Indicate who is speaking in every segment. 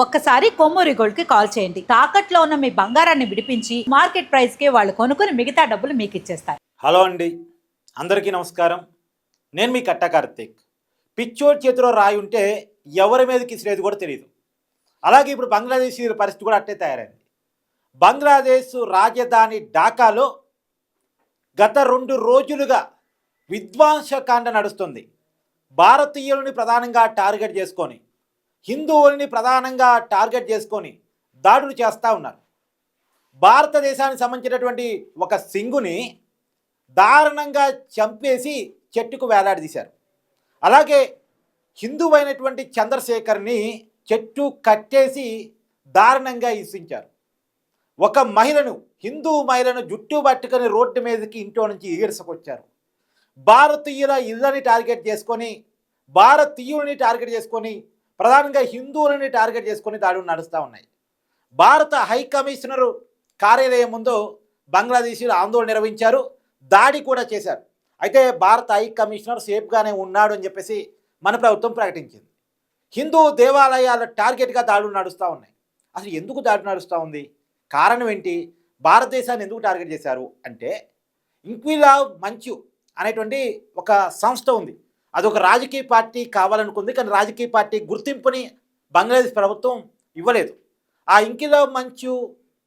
Speaker 1: ఒక్కసారి కొమ్మూరి గోల్డ్కి కాల్ చేయండి. తాకట్లో ఉన్న మీ బంగారాన్ని విడిపించి మార్కెట్ ప్రైస్కి వాళ్ళు కొనుక్కుని మిగతా డబ్బులు మీకు ఇచ్చేస్తారు.
Speaker 2: హలో అండి. అందరికీ నమస్కారం. నేను మీ కట్ట కార్తీక్. పిచ్చోడి చేతిలో రాయి ఉంటే ఎవరి మీదకి ఇసిరేది కూడా తెలియదు అలాగే ఇప్పుడు బంగ్లాదేశ్ పరిస్థితి కూడా అట్టే తయారైంది. బంగ్లాదేశ్ రాజధాని ఢాకాలో గత రెండు రోజులుగా విధ్వంసకాండ నడుస్తుంది. భారతీయులని ప్రధానంగా టార్గెట్ చేసుకొని హిందువుల్ని ప్రధానంగా టార్గెట్ చేసుకొని దాడులు చేస్తూ ఉన్నారు. భారతదేశానికి సంబంధించినటువంటి ఒక సింగుని దారుణంగా చంపేసి చెట్టుకు వేలాడదీశారు. అలాగే హిందువైనటువంటి చంద్రశేఖర్ని చెట్టు కట్టేసి దారుణంగా హింసించారు ఒక మహిళను హిందూ మహిళను జుట్టు పట్టుకొని రోడ్డు మీదకి ఇంట్లో నుంచి ఈడ్చుకొచ్చారు భారతీయుల ఇళ్ళని టార్గెట్ చేసుకొని భారతీయులని టార్గెట్ చేసుకొని ప్రధానంగా హిందువులని టార్గెట్ చేసుకొని దాడులు నడుస్తూ ఉన్నాయి. భారత హై కమిషనరు కార్యాలయం ముందు బంగ్లాదేశీలు ఆందోళన నిర్వహించారు దాడి కూడా చేశారు. అయితే భారత హై కమిషనర్ సేఫ్గానే ఉన్నాడు అని చెప్పేసి మన ప్రభుత్వం ప్రకటించింది. హిందూ దేవాలయాల టార్గెట్గా దాడులు నడుస్తూ ఉన్నాయి. అసలు ఎందుకు దాడి నడుస్తూ ఉంది? కారణం ఏంటి? భారతదేశాన్ని ఎందుకు టార్గెట్ చేశారు? అంటే ఇంక్విలావ్ మంచు అనేటువంటి ఒక సంస్థ ఉంది. అదొక రాజకీయ పార్టీ కావాలనుకుంది కానీ రాజకీయ పార్టీ గుర్తింపుని బంగ్లాదేశ్ ప్రభుత్వం ఇవ్వలేదు. ఆ ఇంకిలో మంచు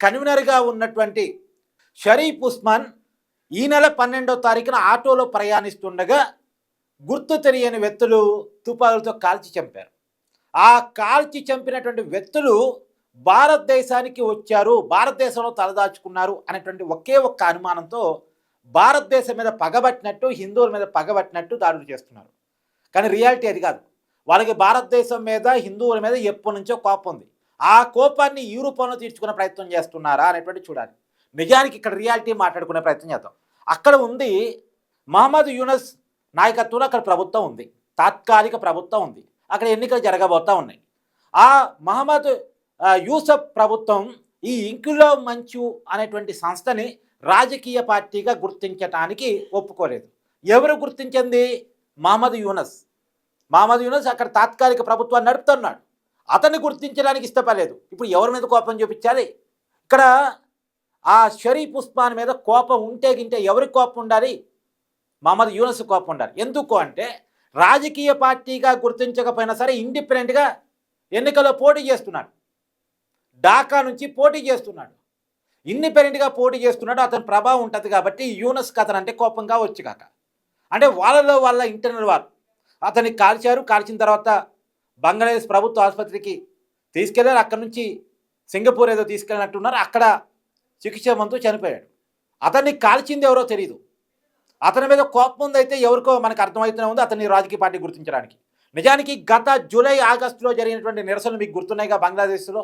Speaker 2: కన్వీనర్గా ఉన్నటువంటి షరీఫ్ ఉస్మాన్ ఈ నెల పన్నెండో తారీఖున ఆటోలో ప్రయాణిస్తుండగా గుర్తు తెలియని వ్యక్తులు తుపాకులతో కాల్చి చంపారు. ఆ కాల్చి చంపినటువంటి వ్యక్తులు భారతదేశానికి వచ్చారు భారతదేశంలో తలదాచుకున్నారు అనేటువంటి ఒకే ఒక్క అనుమానంతో భారతదేశం మీద పగబట్టినట్టు హిందువుల మీద పగబట్టినట్టు దాడులు చేస్తున్నారు. కానీ రియాలిటీ అది కాదు. వాళ్ళకి భారతదేశం మీద హిందువుల మీద ఎప్పటి నుంచో కోపం ఉంది. ఆ కోపాన్ని ఈ రూపంలో తీర్చుకునే ప్రయత్నం చేస్తున్నారా అనేటువంటి చూడాలి. నిజానికి ఇక్కడ రియాలిటీ మాట్లాడుకునే ప్రయత్నం చేద్దాం. అక్కడ ఉంది మహమ్మద్ యూనస్ నాయకత్వంలో అక్కడ ప్రభుత్వం ఉంది. తాత్కాలిక ప్రభుత్వం ఉంది. అక్కడ ఎన్నికలు జరగబోతూ ఉన్నాయి. ఆ మహమ్మద్ యూసఫ్ ప్రభుత్వం ఈ ఇంకులో మంచు అనేటువంటి సంస్థని రాజకీయ పార్టీగా గుర్తించటానికి ఒప్పుకోలేదు. ఎవరు గుర్తించింది? మహమ్మద్ యూనస్. మహమ్మద్ యూనస్ అక్కడ తాత్కాలిక ప్రభుత్వాన్ని నడుపుతున్నాడు. అతన్ని గుర్తించడానికి ఇష్టపడలేదు. ఇప్పుడు ఎవరి మీద కోపం చూపించాలి? ఇక్కడ ఆ షరీఫ్ ఉస్మాన్ మీద కోపం ఉంటే గింటే ఎవరికి కోపం ఉండాలి? మహమ్మద్ యూనస్ కోపం ఉండాలి. ఎందుకు అంటే రాజకీయ పార్టీగా గుర్తించకపోయినా సరే ఇండిపెండెంట్గా ఎన్నికల్లో పోటీ చేస్తున్నాడు. ఢాకా నుంచి పోటీ చేస్తున్నాడు. ఇండిపెండెంట్గా పోటీ చేస్తున్నాడు అతని ప్రభావం ఉంటుంది కాబట్టి యూనస్ అతను అంటే కోపం కావచ్చు కాక అంటే వాళ్ళలో వాళ్ళ ఇంటర్నల్ వారు. అతన్ని కాల్చారు కాల్చిన తర్వాత బంగ్లాదేశ్ ప్రభుత్వ ఆసుపత్రికి తీసుకెళ్ళారు అక్కడ నుంచి సింగపూర్ ఏదో తీసుకెళ్ళినట్టున్నారు. అక్కడ చికిత్స మంతు చనిపోయాడు. అతన్ని కాల్చింది ఎవరో తెలియదు అతని మీద కోపం ఉందైతే ఎవరికో మనకు అర్థమవుతూనే ఉంది అతన్ని రాజకీయ పార్టీ గుర్తించడానికి. నిజానికి గత జూలై ఆగస్టులో జరిగినటువంటి నిరసనలు మీకు గుర్తున్నాయిగా బంగ్లాదేశ్లో.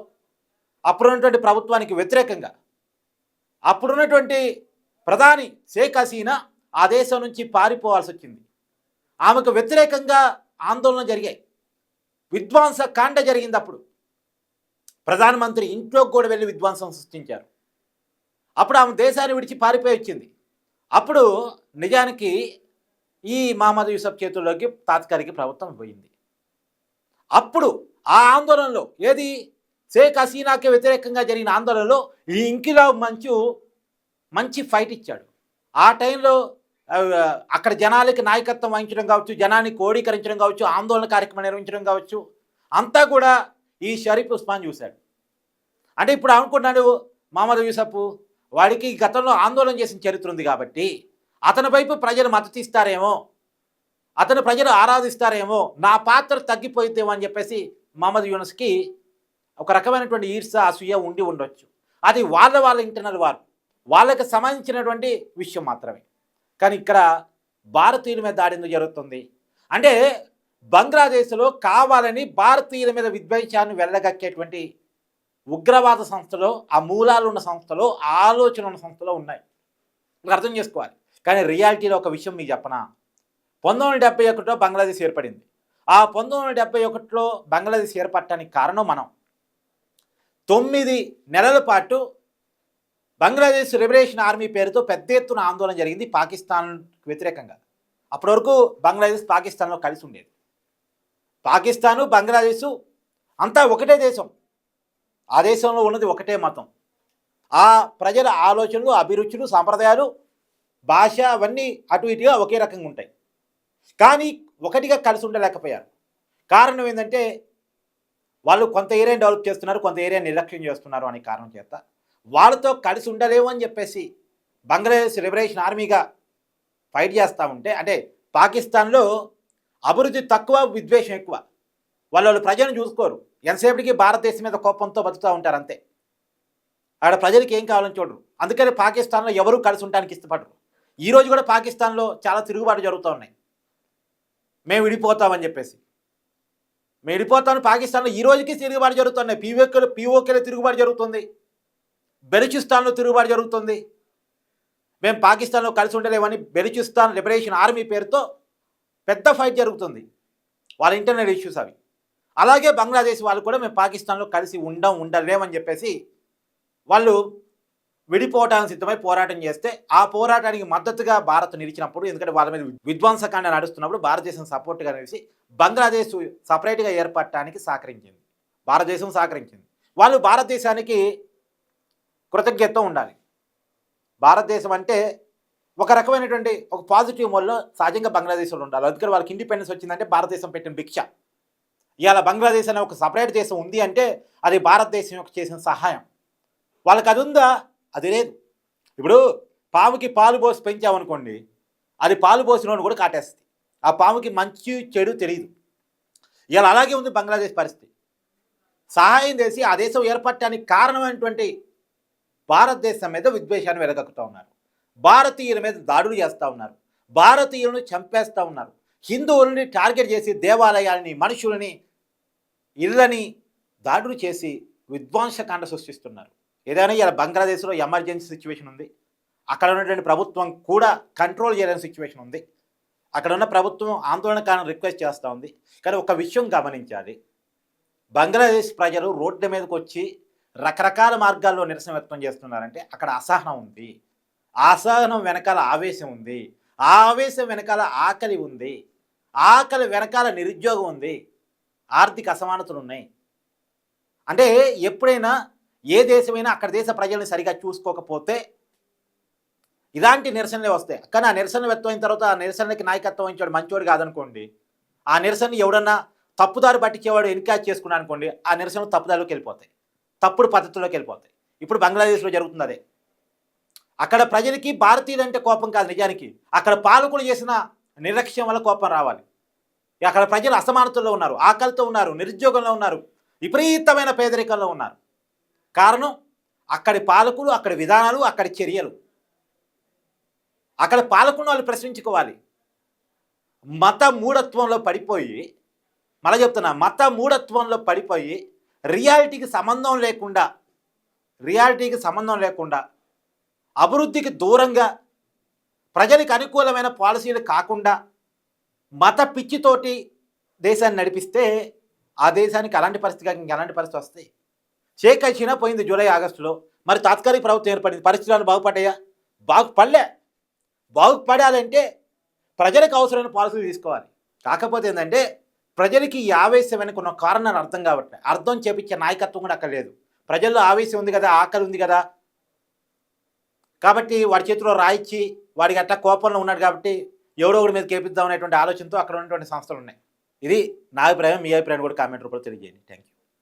Speaker 2: అప్పుడున్నటువంటి ప్రభుత్వానికి వ్యతిరేకంగా. అప్పుడున్నటువంటి ప్రధాని షేక్ హసీనా ఆ దేశం నుంచి పారిపోవాల్సి వచ్చింది. ఆమెకు వ్యతిరేకంగా ఆందోళన జరిగాయి. విధ్వంస కాండ జరిగింది అప్పుడు. ప్రధానమంత్రి ఇంట్లోకి కూడా వెళ్ళి విధ్వంసం సృష్టించారు. అప్పుడు ఆమె దేశాన్ని విడిచి పారిపోయి వచ్చింది. అప్పుడు నిజానికి ఈ మహమ్మద్ యూసఫ్ చేతుల్లోకి తాత్కాలిక ప్రభుత్వం పోయింది. అప్పుడు ఆ ఆందోళనలో ఏది షేక్ హసీనాకి వ్యతిరేకంగా జరిగిన ఆందోళనలో ఈ ఇంకిలాబ్ మంచు మంచి ఫైట్ ఇచ్చాడు. ఆ టైంలో అక్కడ జనాలకి నాయకత్వం వహించడం కావచ్చు జనాన్ని కోడీకరించడం కావచ్చు ఆందోళన కార్యక్రమం నిర్వహించడం కావచ్చు అంతా కూడా ఈ షరీఫ్ ఉస్మాన్ చూశాడు. అంటే ఇప్పుడు అనుకున్నాడు మహమ్మద్ యూసఫ్ వాడికి గతంలో ఆందోళన చేసిన చరిత్ర ఉంది కాబట్టి అతని వైపు ప్రజలు మద్దతు ఇస్తారేమో అతను ప్రజలు ఆరాధిస్తారేమో నా పాత్ర తగ్గిపోయిద్దేమో అని చెప్పేసి మహమ్మద్ యూనస్కి ఒక రకమైనటువంటి ఈర్ష అసూయ ఉండి ఉండొచ్చు. అది వాళ్ళ వాళ్ళ ఇంటర్నల్ వారు. వాళ్ళకి సంబంధించినటువంటి విషయం మాత్రమే. కానీ ఇక్కడ భారతీయుల మీద దాడి ఎందుకు జరుగుతుంది? అంటే బంగ్లాదేశ్లో కావాలని భారతీయుల మీద విద్వేషాన్ని వెళ్ళగక్కేటువంటి ఉగ్రవాద సంస్థలో ఆ మూలాలు ఉన్న సంస్థలో ఆలోచన ఉన్న సంస్థలో ఉన్నాయి. ఇక్కడ అర్థం చేసుకోవాలి. కానీ రియాలిటీలో ఒక విషయం మీకు చెప్పనా? పంతొమ్మిది డెబ్బై ఒకటిలో బంగ్లాదేశ్ ఏర్పడింది. ఆ పంతొమ్మిది వందల డెబ్బై ఒకటిలో బంగ్లాదేశ్ ఏర్పడటానికి కారణం మనం. తొమ్మిది నెలల పాటు బంగ్లాదేశ్ లిబరేషన్ ఆర్మీ పేరుతో పెద్ద ఎత్తున ఆందోళన జరిగింది పాకిస్తాన్ వ్యతిరేకంగా. అప్పటి వరకు బంగ్లాదేశ్ పాకిస్తాన్లో కలిసి ఉండేది. పాకిస్తాను బంగ్లాదేశు అంతా ఒకటే దేశం. ఆ దేశంలో ఉన్నది ఒకటే మతం. ఆ ప్రజల ఆలోచనలు అభిరుచులు సాంప్రదాయాలు భాష అవన్నీ అటు ఇటుగా ఒకే రకంగా ఉంటాయి. కానీ ఒకటిగా కలిసి ఉండలేకపోయారు. కారణం ఏంటంటే వాళ్ళు కొంత ఏరియాని డెవలప్ చేస్తున్నారు కొంత ఏరియా నిర్లక్ష్యం చేస్తున్నారు అనే కారణం చేత వాళ్ళతో కలిసి ఉండలేము అని చెప్పేసి బంగ్లాదేశ్ లిబరేషన్ ఆర్మీగా ఫైట్ చేస్తూ ఉంటే అంటే పాకిస్తాన్లో అభివృద్ధి తక్కువ విద్వేషం ఎక్కువ. వాళ్ళు వాళ్ళు ప్రజలను చూసుకోరు. ఎంతసేపటికి భారతదేశం మీద కోపంతో బతుకుతూ ఉంటారు అంతే. ఆడ ప్రజలకి ఏం కావాలని చూడరు. అందుకని పాకిస్తాన్లో ఎవరూ కలిసి ఉండడానికి ఇష్టపడరు. ఈరోజు కూడా పాకిస్తాన్లో చాలా తిరుగుబాటు జరుగుతూ ఉన్నాయి. మేము విడిపోతామని చెప్పేసి. మెడిపోతాను పాకిస్తాన్లో ఈ రోజుకి తిరుగుబాటు జరుగుతున్నాయి. పీఓకేలు పీఓకేలో తిరుగుబాటు జరుగుతుంది. బెలుచిస్తాన్లో తిరుగుబాటు జరుగుతుంది. మేము పాకిస్తాన్లో కలిసి ఉండలేమని బెలుచిస్తాన్ లిబరేషన్ ఆర్మీ పేరుతో పెద్ద ఫైట్ జరుగుతుంది. వాళ్ళ ఇంటర్నల్ ఇష్యూస్ అవి. అలాగే బంగ్లాదేశ్ వాళ్ళు కూడా మేము పాకిస్తాన్లో కలిసి ఉండం ఉండలేమని చెప్పేసి వాళ్ళు విడిపోవడానికి సిద్ధమై పోరాటం చేస్తే ఆ పోరాటానికి మద్దతుగా భారత్ నిలిచినప్పుడు ఎందుకంటే వాళ్ళ మీద విధ్వంసకాండ నడుస్తున్నప్పుడు భారతదేశం సపోర్ట్గా నిలిచి బంగ్లాదేశ్ సపరేట్గా ఏర్పడటానికి సహకరించింది. భారతదేశం సహకరించింది. వాళ్ళు భారతదేశానికి కృతజ్ఞత ఉండాలి. భారతదేశం అంటే ఒక రకమైనటువంటి ఒక పాజిటివ్ మోడ్లో సహజంగా బంగ్లాదేశ్లో ఉండాలి. అందుకని వాళ్ళకి ఇండిపెండెన్స్ వచ్చిందంటే భారతదేశం పెట్టిన భిక్ష. ఇవాళ బంగ్లాదేశ్ అనే ఒక సపరేట్ దేశం ఉంది అంటే అది భారతదేశం యొక్క చేసిన సహాయం. వాళ్ళకి అది ఉందా? అది లేదు. ఇప్పుడు పాముకి పాలు పోసి పెంచామనుకోండి అది పాలు పోసిన కూడా కాటేస్తుంది. ఆ పాముకి మంచి చెడు తెలియదు ఇలా అలాగే ఉంది బంగ్లాదేశ్ పరిస్థితి. సహాయం చేసి ఆ దేశం ఏర్పడటానికి కారణమైనటువంటి భారతదేశం మీద విద్వేషాన్ని వెలగక్కుతూ ఉన్నారు. భారతీయుల మీద దాడులు చేస్తూ ఉన్నారు. భారతీయులను చంపేస్తూ ఉన్నారు. హిందువులని టార్గెట్ చేసి దేవాలయాలని మనుషులని ఇళ్ళని దాడులు చేసి విధ్వంసకాండ సృష్టిస్తున్నారు. ఏదైనా ఇలా బంగ్లాదేశ్లో ఎమర్జెన్సీ సిచ్యువేషన్ ఉంది. అక్కడ ఉన్నటువంటి ప్రభుత్వం కూడా కంట్రోల్ చేయలేని సిచ్యువేషన్ ఉంది. అక్కడ ఉన్న ప్రభుత్వం ఆందోళన కారణం రిక్వెస్ట్ చేస్తూ ఉంది. కానీ ఒక విషయం గమనించాలి. బంగ్లాదేశ్ ప్రజలు రోడ్ల మీదకి వచ్చి రకరకాల మార్గాల్లో నిరసన వ్యక్తం చేస్తున్నారంటే అక్కడ అసహనం ఉంది. అసహనం వెనకాల ఆవేశం ఉంది. ఆ ఆవేశం వెనకాల ఆకలి ఉంది. ఆకలి వెనకాల నిరుద్యోగం ఉంది. ఆర్థిక అసమానతలు ఉన్నాయి. అంటే ఎప్పుడైనా ఏ దేశమైనా అక్కడ దేశ ప్రజల్ని సరిగా చూసుకోకపోతే ఇలాంటి నిరసనలే వస్తాయి. కానీ ఆ నిరసన వ్యక్తమైన తర్వాత ఆ నిరసనకి నాయకత్వం వహించాడు మంచివాడు కాదనుకోండి. ఆ నిరసన ఎవడన్నా తప్పుదారు పట్టించేవాడు ఎన్కాజ్ చేసుకున్నాడు అనుకోండి ఆ నిరసన తప్పుదారిలోకి వెళ్ళిపోతాయి. తప్పుడు పద్ధతుల్లోకి వెళ్ళిపోతాయి. ఇప్పుడు బంగ్లాదేశ్లో జరుగుతుంది అదే. అక్కడ ప్రజలకి భారతీయులు అంటే కోపం కాదు నిజానికి. అక్కడ పాలకులు చేసిన నిర్లక్ష్యం వల్ల కోపం రావాలి. అక్కడ ప్రజలు అసమానతల్లో ఉన్నారు ఆకలితో ఉన్నారు నిరుద్యోగంలో ఉన్నారు విపరీతమైన పేదరికంలో ఉన్నారు. కారణం అక్కడి పాలకులు అక్కడి విధానాలు అక్కడి చర్యలు. అక్కడ పాలకులను వాళ్ళు ప్రశ్నించుకోవాలి. మత మూఢత్వంలో పడిపోయి మళ్ళీ చెప్తున్నా మత మూఢత్వంలో పడిపోయి రియాలిటీకి సంబంధం లేకుండా రియాలిటీకి సంబంధం లేకుండా అభివృద్ధికి దూరంగా ప్రజలకు అనుకూలమైన పాలసీలు కాకుండా మత పిచ్చితోటి దేశాన్ని నడిపిస్తే ఆ దేశానికి అలాంటి పరిస్థితి కాక ఇంకెలాంటి పరిస్థితి వస్తాయి. షేక్ హసీనా పోయింది జూలై ఆగస్టులో. మరి తాత్కాలిక ప్రభుత్వం ఏర్పడింది? పరిస్థితులను బాగుపడ్డాయా? బాగుపడలే. బాగుపడాలంటే ప్రజలకు అవసరమైన పాలసీలు తీసుకోవాలి. కాకపోతే ఏంటంటే ప్రజలకి ఈ ఆవేశం వెనక ఉన్న కారణాలు అర్థం కావట్లేదు అర్థం చేపించే నాయకత్వం కూడా అక్కడ లేదు. ప్రజల్లో ఆవేశం ఉంది కదా ఆకలి ఉంది కదా. కాబట్టి వాడి చేతిలో రాయిచ్చి వాడికి అట్లా కోపంలో ఉన్నాడు కాబట్టి ఎవడో ఒకటి మీద కేపిద్దాం అనేటువంటి ఆలోచనతో అక్కడ ఉన్నటువంటి సంస్థలు ఉన్నాయి. ఇది నా అభిప్రాయం మీ అభిప్రాయం కూడా కామెంట్ రూపంలో తెలియజేయండి. Thank you